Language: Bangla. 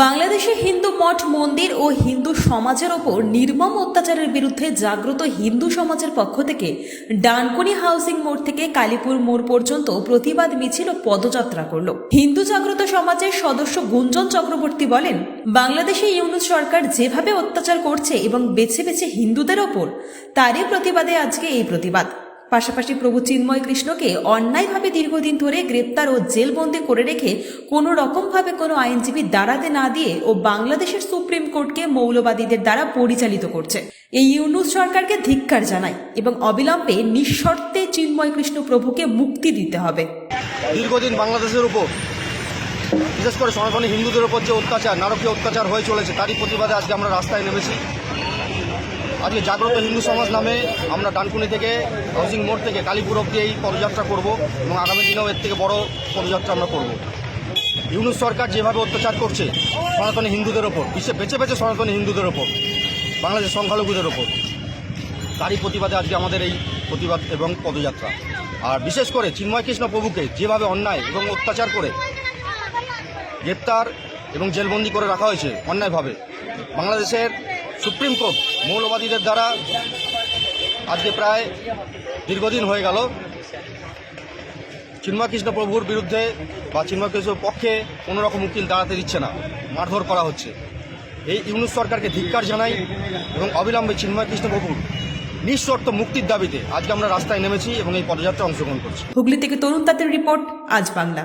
বাংলাদেশে হিন্দু মঠ, মন্দির ও হিন্দু সমাজের ওপর নির্মম অত্যাচারের বিরুদ্ধে জাগ্রত হিন্দু সমাজের পক্ষ থেকে ডানকুনি হাউসিং মোড় থেকে কালীপুর মোড় পর্যন্ত প্রতিবাদ মিছিল ও পদযাত্রা করল। হিন্দু জাগ্রত সমাজের সদস্য গুঞ্জন চক্রবর্তী বলেন, বাংলাদেশে ইউনুস সরকার যেভাবে অত্যাচার করছে এবং বেছে বেছে হিন্দুদের ওপর, তারই প্রতিবাদে আজকে এই প্রতিবাদ। পাশাপাশি প্রভু চিন্ময় কৃষ্ণকে অন্যায়ভাবে দীর্ঘদিন ধরে গ্রেপ্তার ও জেলবন্দি করে রেখে কোনো রকমভাবে কোনো আইনজীবী দাঁড়াতে না দিয়ে ও বাংলাদেশের সুপ্রিম কোর্টকে মৌলবাদীদের দ্বারা পরিচালিত করছে। এই ইউনুস সরকারকে ধিক্কার জানায় এবং অবিলম্বে নিঃশর্তে চিন্ময় কৃষ্ণ প্রভুকে মুক্তি দিতে হবে। দীর্ঘদিন বাংলাদেশের উপর, বিশেষ করে সনাতনী হিন্দুদের উপর যে অত্যাচার, নারকীয় অত্যাচার হয়ে চলেছে, তারই প্রতিবাদে আজকে আমরা রাস্তায় নেমেছি। আজকে জাগ্রত হিন্দু সমাজ নামে আমরা ডানকুনি থেকে, হাউজিং মোড় থেকে কালীপুর অব্দি এই পদযাত্রা করব এবং আগামী দিনেও এর থেকে বড় পদযাত্রা আমরা করব। ইউনুস সরকার যেভাবে অত্যাচার করছে সনাতনী হিন্দুদের ওপর, বিশ্বে বেছে বেছে সনাতনী হিন্দুদের ওপর বাংলাদেশ সংখ্যালঘুদের ওপর, তারই প্রতিবাদে আজকে আমাদের এই প্রতিবাদ এবং পদযাত্রা। আর বিশেষ করে চিন্ময় কৃষ্ণ প্রভুকে যেভাবে অন্যায় এবং অত্যাচার করে গ্রেপ্তার এবং জেলবন্দি করে রাখা হয়েছে অন্যায়ভাবে, বাংলাদেশের সুপ্রিম কোর্ট মৌলবাদীদের দ্বারা আজকে প্রায় দীর্ঘদিন হয়ে গেল। চিন্ময় কৃষ্ণ প্রভুর বিরুদ্ধে বা চিন্ময় কৃষ্ণর পক্ষে কোনোরকম উকিল দাঁড়াতে দিচ্ছে না, মারধর করা হচ্ছে। এই ইউনুস সরকারকে ধিক্কার জানাই এবং অবিলম্বে চিন্ময় কৃষ্ণ প্রভুর নিঃশর্ত মুক্তির দাবিতে আজকে আমরা রাস্তায় নেমেছি এবং এই পদযাত্রা অংশগ্রহণ করছি। হুগলি থেকে তরুণ তাঁতের রিপোর্ট, আজ বাংলা।